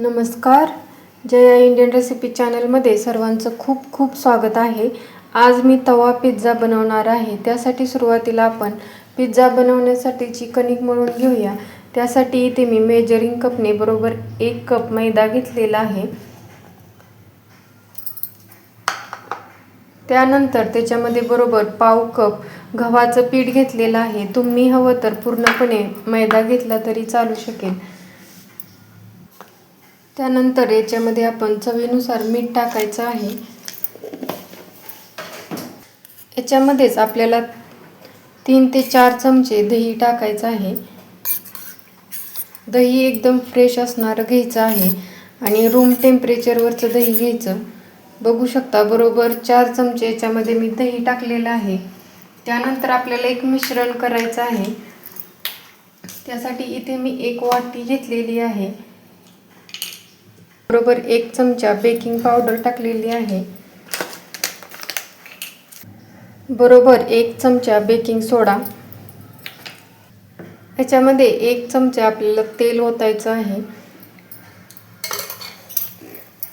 नमस्कार. Jaya Indian recipe चॅनलमध्ये सर्वांचं खूप खूप स्वागत आहे. आज मी तवा पिझ्झा बनवणार आहे. त्यासाठी सुरुवातीला आपण पिझ्झा बनवण्यासाठीची कणिक मळून घेऊया. त्यासाठी इथे मी मेजरिंग कपने बरोबर एक कप मैदा घेतलेला आहे. त्यानंतर त्याच्यामध्ये बरोबर पाव कप गव्हाचं पीठ घेतलेलं आहे. तुम्ही हवं तर पूर्णपणे मैदा घेतला तरी चालू शकेल. त्यानंतर याच्यामध्ये आपण चवीनुसार मीठ टाकायचं आहे. याच्यामध्येच आपल्याला तीन ते चार चमचे दही टाकायचं आहे. दही एकदम फ्रेश असणारं घ्यायचं आहे आणि रूम टेम्परेचरवरचं दही घ्यायचं. बघू शकता बरोबर चार चमचे याच्यामध्ये मी दही टाकलेलं आहे. त्यानंतर आपल्याला एक मिश्रण करायचं आहे. त्यासाठी इथे मी एक वाटी घेतलेली आहे. बरोबर एक चमचा बेकिंग पावडर टाकलेली आहे. बरोबर एक चमचा बेकिंग सोडा ह्याच्यामध्ये एक चमचा आपल्याला तेल ओतायचं आहे.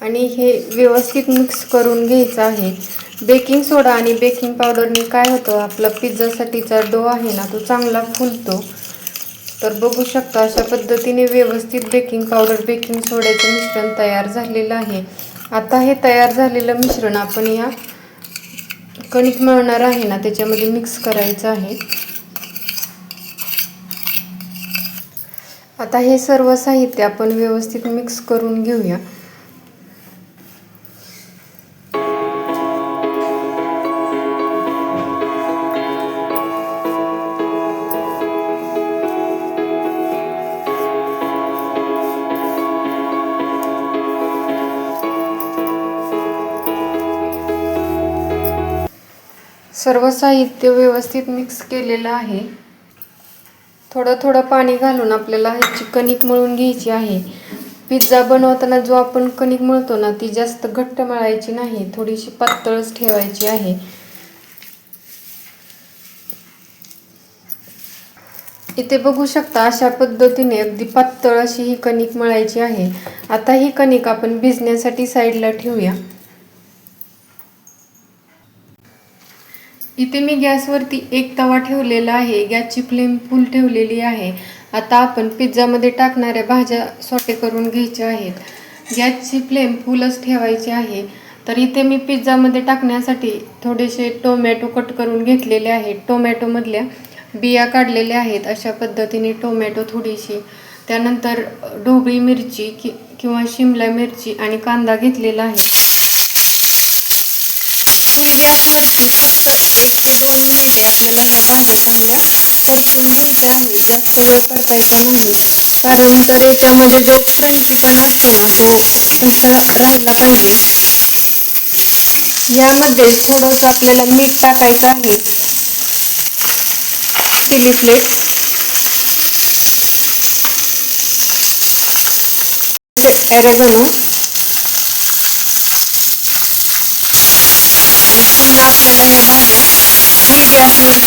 आणि हे व्यवस्थित मिक्स करून घ्यायचं आहे. बेकिंग सोडा आणि बेकिंग पावडरने काय होतं? आपला पिझ्झासाठीचा डो आहे ना तो चांगला फुलतो. तर बघू शकता अशा पद्धतीने व्यवस्थित बेकिंग पावडर बेकिंग सोड्याचं मिश्रण तयार झालेलं आहे. आता हे तयार झालेलं मिश्रण आपण या कणिक मिळणार आहे ना त्याच्यामध्ये मिक्स करायचं आहे. आता हे सर्व साहित्य आपण व्यवस्थित मिक्स करून घेऊया. सर्व साहित्य व्यवस्थित मिक्स केलेलं आहे. थोडं थोडं पाणी घालून आपल्याला ह्याची कणिक मळून घ्यायची आहे. पिझ्झा बनवताना जो आपण कणिक मळतो ना ती जास्त घट्ट मळायची नाही थोडीशी पातळच ठेवायची आहे. इथे बघू शकता अशा पद्धतीने अगदी पातळ अशी ही कणिक मळायची आहे. आता ही कणिक आपण भिजण्यासाठी साईडला ठेवूया. इथे मी गॅसवरती एक तवा ठेवलेला आहे गॅसची फ्लेम फुल ठेवलेली आहे. आता आपण पिझ्झामध्ये टाकणाऱ्या भाज्या सोटे करून घ्यायच्या आहेत. गॅसची फ्लेम फुलच ठेवायची आहे. तर इथे मी पिझ्झामध्ये टाकण्यासाठी थोडेसे टोमॅटो कट करून घेतलेले आहेत. टोमॅटोमधल्या बिया काढलेल्या आहेत. अशा पद्धतीने टोमॅटो थोडीशी त्यानंतर ढोबळी मिरची कि किंवा शिमला मिरची आणि कांदा घेतलेला आहे. फुल गॅसवरती फक्त एक ते दोन मिनिटे आपल्याला ह्या भाज्या चांगल्या परतून घ्यायच्या आहेत जास्त वेळ परतायचा नाही कारण तर याच्यामध्ये जो क्रंचीपणा असतो ना तो तसा राहिला पाहिजे यामध्ये थोडंसं आपल्याला मीठ टाकायचं आहे. चिली फ्लेक्स ॲरेगनो आणि पुन्हा आपल्याला या भाज्या फुल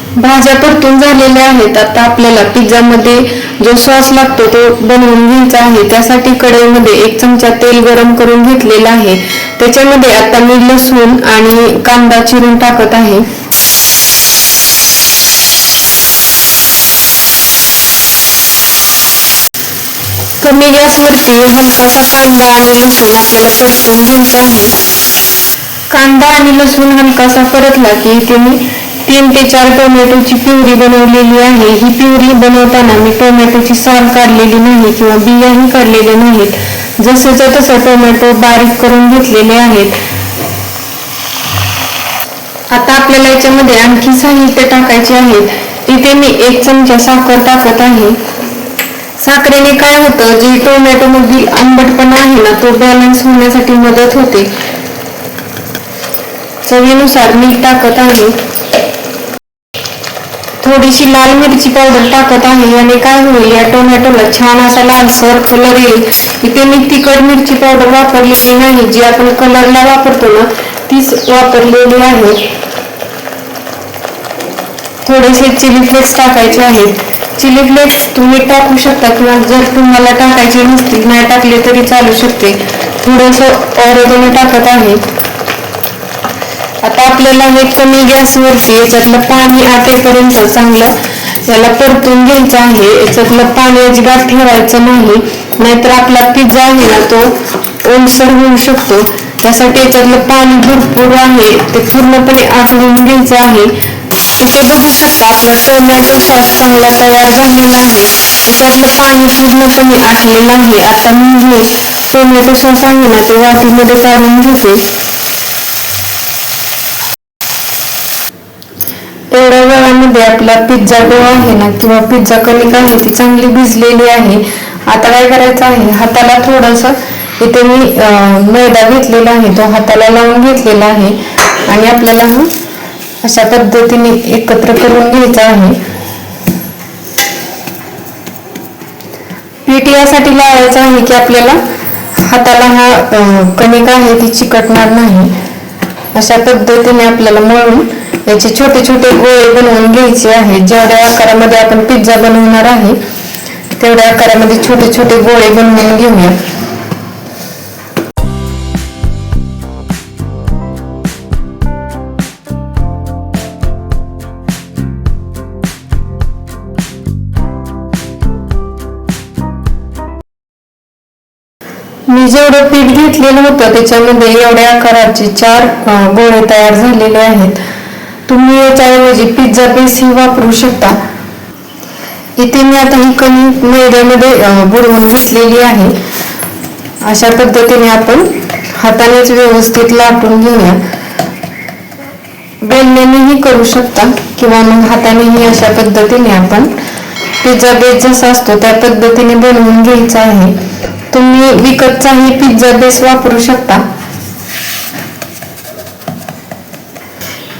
भाज्या परतून झालेल्या आहेत. आता आपल्याला पिझ्झामध्ये जो सॉस लागतो तो बनवून घ्यायचा आहे. त्यासाठी कढईमध्ये एक चमचा तेल गरम करून घेतलेला आहे. त्याच्यामध्ये आता मी लसूण आणि कांदा चिरून टाकत आहे. कमी गॅसवरती हलकासा कांदा आणि लसूण आपल्याला परतून घ्यायचा आहे कांदा आणि लसूण हलकासा परतला की इथे मी तीन ते चार टोमॅटोची प्युरी बनवलेली आहे. ही प्युरी बनवताना मी टोमॅटोची साल काढलेली नाही किंवा बियाही काढलेल्या नाहीत. जसंच्या तसं टोमॅटो बारीक करून घेतलेले आहेत. आता आपल्याला याच्यामध्ये आणखी साहित्य टाकायचे आहे. इथे मी एक चमचा साखर टाकत आहे. साखरेने काय होतं? जे टोमॅटो मधील आंबटपणा आहे ना तो बॅलन्स होण्यासाठी मदत होते. चवीनुसार मीठ टाकत आहे. थोडीशी लाल मिरची पावडर टाकत आहे याने काय होईल या टोमॅटोला छान असा लालसर कलर येईल. इथे मी तिखट मिरची पावडर वापरलेली नाही जी आपण कलरला वापरतो ना तीच वापरलेली आहे. थोडेसे चिली फ्लेक्स टाकायचे आहेत. चिली फ्लेक्स तुम्ही टाकू शकता किंवा जर तुम्हाला टाकायचे नसतील नाही टाकले तरी चालू शकते. थोडंसं ऑरेगोनो टाकत आहे. आता आपल्याला हे कमी गॅसवरती याच्यातलं पाणी आटेपर्यंत चांगलं याला परतून घ्यायचं आहे. याच्यातलं पाणी अजिबात ठेवायचं नाही. नाहीतर आपला पिझ्झा आहे ना तो ओलसर होऊ शकतो. त्यासाठी याच्यातलं पाणी भरपूर आहे. ते पूर्णपणे आटवून घ्यायचं आहे. इथे बघू शकता आपला टोमॅटो सॉस चांगला तयार झालेला आहे. त्याच्यातलं पाणी पूर्णपणे आटलेलं आहे. आता मी हे टोमॅटो सॉस आहे ना ते वाटीमध्ये काढून घेते. एवढ्या आपला पिझ्झा डो आहे ना किंवा पिझ्झा कणिक आहे ती चांगली भिजलेली आहे. आता काय करायचं आहे? हाताला थोडस इथे मी मैदा घेतलेला आहे तो हाताला लावून घेतलेला आहे. आणि आपल्याला हा अशा पद्धतीने एकत्र करून घ्यायचा आहे. पीठ यासाठी लावायचं आहे की आपल्याला हाताला हा कणिक आहे ती चिकटणार नाही. अशा पद्धतीने आपल्याला मळून याचे छोटे छोटे गोळे बनवून घ्यायचे आहे. जेवढ्या आकारामध्ये आपण पिझ्झा बनवणार आहे तेवढ्या आकारामध्ये छोटे छोटे गोळे बनवून घेऊया. मी जेवढं पीठ घेतलेलं होतं त्याच्यामध्ये एवढ्या आकाराचे चार गोळे तयार झालेले आहेत. तुम्ही याच्याऐवजी पिझ्झा बेस ही वापरू शकता. इथे मी आता ही कमी मैद्यामध्ये बुडवून घेतलेली आहे. अशा पद्धतीने आपण हातानेच व्यवस्थित लाटून घेऊया. बेलण्यानेही करू शकता किंवा मग हातानेही अशा पद्धतीने आपण पिझ्झा बेस जसा असतो त्या पद्धतीने बनवून घ्यायचा आहे. तुम्ही विकतचाही पिझ्झा बेस वापरू शकता.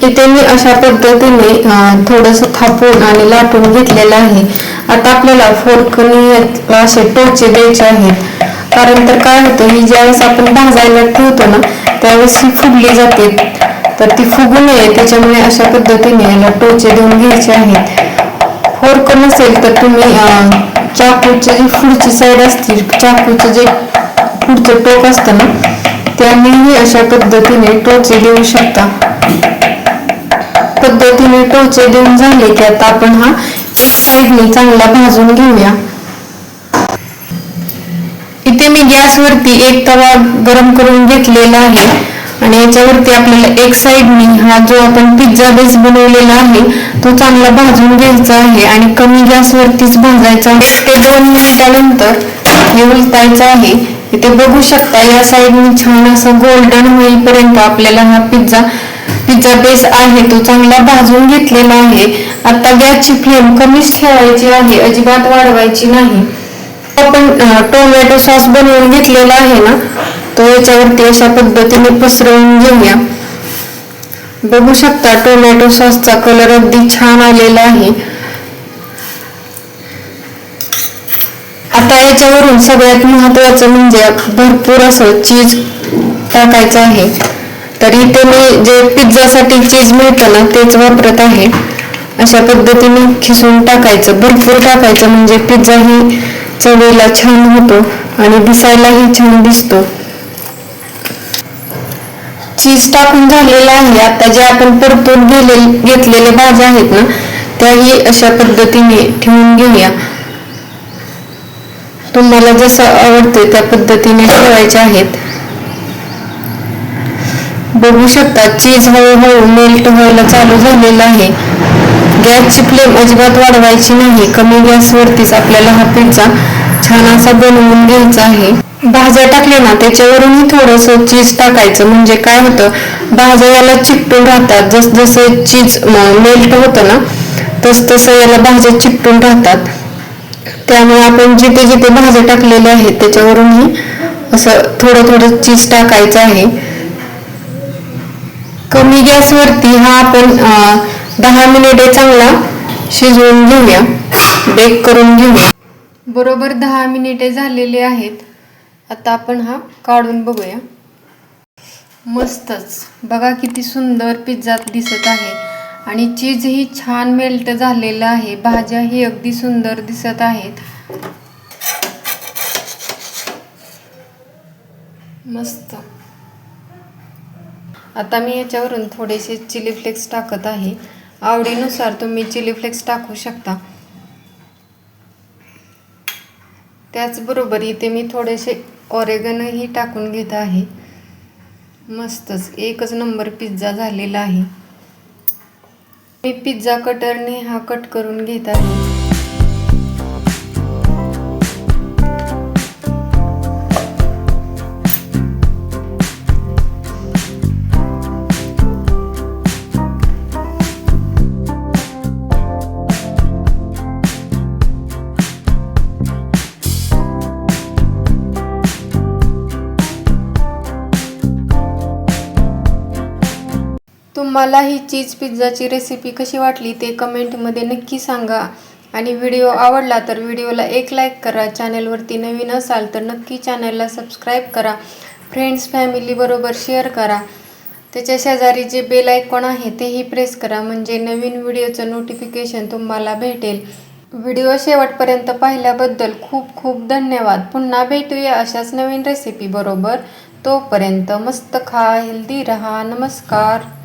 इथे मी अशा पद्धतीने थोडस थोडंसं थापून आणि लाटून घेतलेलं आहे. आता आपल्याला फोडकनी असे टोचे द्यायचे आहेत. कारण तर काय होतं ही ज्यावेळेस आपण भाजायला ठेवतो ना त्यावेळेस ही फुगली जाते. तर ती फुगू नये त्याच्यामुळे अशा पद्धतीने याला टोचे देऊन घ्यायचे आहेत. फोर्क नसेल तर तुम्ही चाकूची जी पुढची साईड असते चाकूचं जे पुढचं टोक असतं ना त्यानेही अशा पद्धतीने टोचे देऊ शकता. पद्धतीने टोचे देऊन झाले की आता आपण हा एक साईडने चांगला भाजून घेऊया. इथे मी गॅसवरती एक तवा गरम करून घेतलेला आहे. आणि याच्यावरती आपल्याला एक साईडने हा जो आपण पिझ्झा बेस बनवलेला आहे तो चांगला भाजून घ्यायचा आहे आणि कमी गॅसवरतीच भाजायचा एक ते दोन मिनिटानंतर हे उलटायचं आहे. इथे बघू शकता या साईडने छान असं गोल्डन होईपर्यंत आपल्याला हा पिझ्झा पिझ्झा बेस आहे. तो चांगला भाजून घेतलेला आहे. आता गॅसची फ्लेम कमीच ठेवायची आहे. अजिबात वाढवायची नाही. आपण टोमॅटो सॉस बनवून घेतलेला आहे ना तो याच्यावरती अशा पद्धतीने पसरवून घेऊया. बघू शकता टोमॅटो सॉसचा कलर अगदी छान आलेला आहे. आता याच्यावरून सगळ्यात महत्वाचं म्हणजे भरपूर असं चीज टाकायचं आहे. तर इथे मी जे पिझ्झासाठी चीज मिळतं ना तेच वापरत आहे. अशा पद्धतीने खिसून टाकायचं भरपूर टाकायचं म्हणजे पिझ्झा ही चवीला छान होतो आणि दिसायलाही छान दिसतो. चीज टाकून झालेला आहे. आता जे आपण परतून गेले घेतलेले भाज्या आहेत ना त्याही अशा पद्धतीने ठेवून घेऊया. तुम्हाला जसं आवडते त्या पद्धतीने ठेवायचे आहेत. बघू शकता चीज हळूहळू मेल्ट व्हायला चालू झालेलं आहे. गॅसची फ्लेम अजिबात वाढवायची नाही. कमी गॅसवरतीच आपल्याला हा पिझ्झा छान असा बनवून घ्यायचा आहे. भाज्या टाकल्या ना त्याच्यावरूनही थोडस चीज टाकायचं. म्हणजे काय होतं भाज्या याला चिकटून राहतात. जस जसं चीज मेल्ट होतं ना तस तसं याला भाज्या चिकटून राहतात. त्यामुळे आपण जिथे जिथे भाज्या टाकलेल्या आहेत त्याच्यावरूनही असं थोडं थोडं चीज टाकायचं आहे. कमी गॅसवरती हा आपण दहा मिनिटे चांगला शिजवून घेऊया. बेक करून घेऊया. बरोबर दहा मिनिटे झालेली आहेत. आता आपण हा काढून बघूया. मस्तच. बघा किती सुंदर पिझ्झा दिसत आहे. आणि चीजही छान मेल्ट झालेलं आहे. भाज्याही अगदी सुंदर दिसत आहेत. मस्त. आता मी याच्यावरून थोडेसे चिली फ्लेक्स टाकत आहे. आवडीनुसार तुम्ही चिली फ्लेक्स टाकू शकता. त्याचबरोबर इथे मी थोडेसे ऑरेगनही टाकून घेत आहे. मस्तच एकच नंबर पिझ्झा झालेला आहे. मी पिझ्झा कटरने हा कट करून घेत आहे. तुम्हाला ही चीज पिझ्झाची रेसिपी कशी वाटली ते कमेंटमध्ये नक्की सांगा. आणि व्हिडिओ आवडला तर व्हिडिओला एक लाईक करा. चॅनलवरती नवीन असाल तर नक्की चॅनलला सबस्क्राईब करा. फ्रेंड्स फॅमिलीबरोबर शेअर करा. त्याच्या शेजारी जे बेल आयकॉन आहे तेही प्रेस करा. म्हणजे नवीन व्हिडिओचं नोटिफिकेशन तुम्हाला भेटेल. व्हिडिओ शेवटपर्यंत पाहिल्याबद्दल खूप खूप धन्यवाद. पुन्हा भेटूया अशाच नवीन रेसिपीबरोबर तोपर्यंत मस्त खा हेल्दी रहा. नमस्कार.